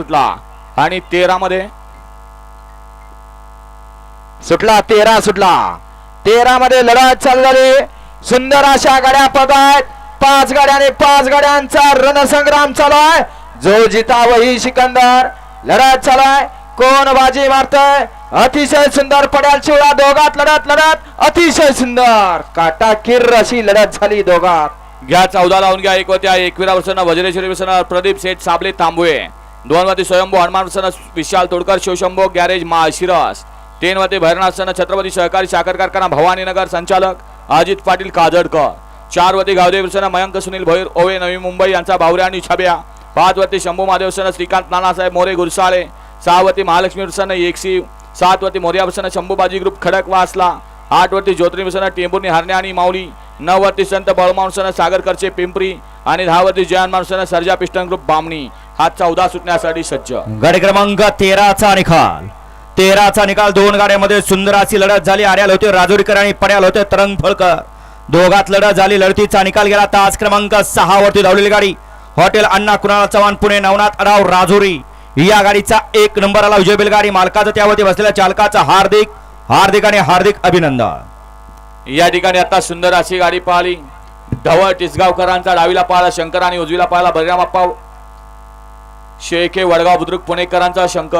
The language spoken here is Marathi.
सुटला. आणि तेरा मध्ये सुटला तेरा सुटला. तेरा मध्ये लढत चालू झाली. सुंदर अशा गाड्या पदात पाच गाड्याने पाच गाड्यांचा रणसंग्राम चालू आहे जो जिता वही सिकंदर. लढत चालू आहे कोण बाजी मारतय? अतिशय सुंदर पड्याल शिवला दोघात लढत लढत. अतिशय सुंदर. काटाकीर अशी लढत झाली दोघात. घ्या चौदा लावून घ्या. एक होत्या एकविरा वर्षांना वज्रेश्वरी वर्षांना प्रदीप शेठ साबले तांबुळे. दोनवती स्वयंभू हनुमान विशाल तोडकर शिवशंभो गॅरेज माशिरस तीन वती भैरनाथांना छत्रपती सहकारी साखर कारखाना भवानीनगर संचालक अजित पाटील काजडकर. चारवती गावदेवसन मयंक सुनील भैर ओवे नवी मुंबई यांचा भावऱ्या आणि छब्या. पाचवती शंभू महादेव श्रीकांत नानासाहेब मोरे गुरसाळे. सहावती महालक्ष्मी वर्षांना एकसी सातवती मोर्या शंभूबाजी ग्रुप खडक वासला आठ वरती टेंबुर्णी हरण्या आणि माऊली. नऊवरती संत बळमांसानं सागरकरचे पिंपरी आणि दहावरती जयान माणसानं सर्जा पिस्टन ग्रुप बामणी हा चौदा सुटण्यासाठी सज्ज. गाडी क्रमांक तेराचा निकाल. तेराचा निकाल दोन गाड्यांमध्ये सुंदर अशी लढत झाली. आर्याल होते राजोरीकर आणि पड्याल होते तरंग फळकर दोघात लढत झाली. लढतीचा निकाल गेला. तास क्रमांक सहा वरती धावलेली गाडी. हॉटेल अण्णा कुणाल चव्हाण पुणे नवनाथ अडाव राजोरी. या गाडीचा एक नंबर आला विजय गाडी मालकाचं त्यावरती बसलेल्या चालकाचा हार्दिक हार्दिक आणि हार्दिक अभिनंदन. या ठिकाणी आता सुंदर अशी गाडी पाहिली. धवळ टिसगावकरांचा डावीला पाहिला शंकर आणि उजवीला पाहिला बलराम आप्पा शेखे वडगाव बुद्रुक पुणेकरांचा शंकर.